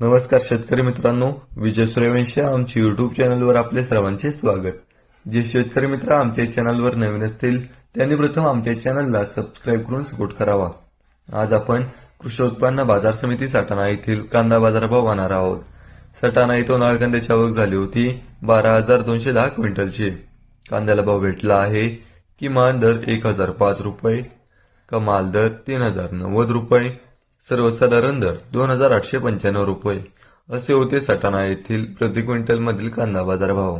नमस्कार शेतकरी मित्रांनो विजय सूर्यवंशी आमच्या युट्यूब चॅनलवर आपले सर्वांचे स्वागत. जे शेतकरी मित्र आमच्या चॅनलवर नवीन असतील त्यांनी प्रथम आमच्या चॅनलला सबस्क्राईब करून सपोर्ट करावा. आज आपण कृषी उत्पन्न बाजार समिती सटाणा येथील कांदा बाजारभाव पाहणार आहोत. सटाणा येथे उन्हाळ कांद्याची आवक झाली होती बारा हजार दोनशे दहा क्विंटलची. कांद्याला भाव भेटला आहे किमान दर एक हजार पाच रुपये कमाल दर तीन हजार नव्वद रुपये सर्वसाधारण दर दोन हजार आठशे पंच्याण्णव रुपये असे होते सटाणा येथील प्रति क्विंटल मधील कांदा बाजार भाव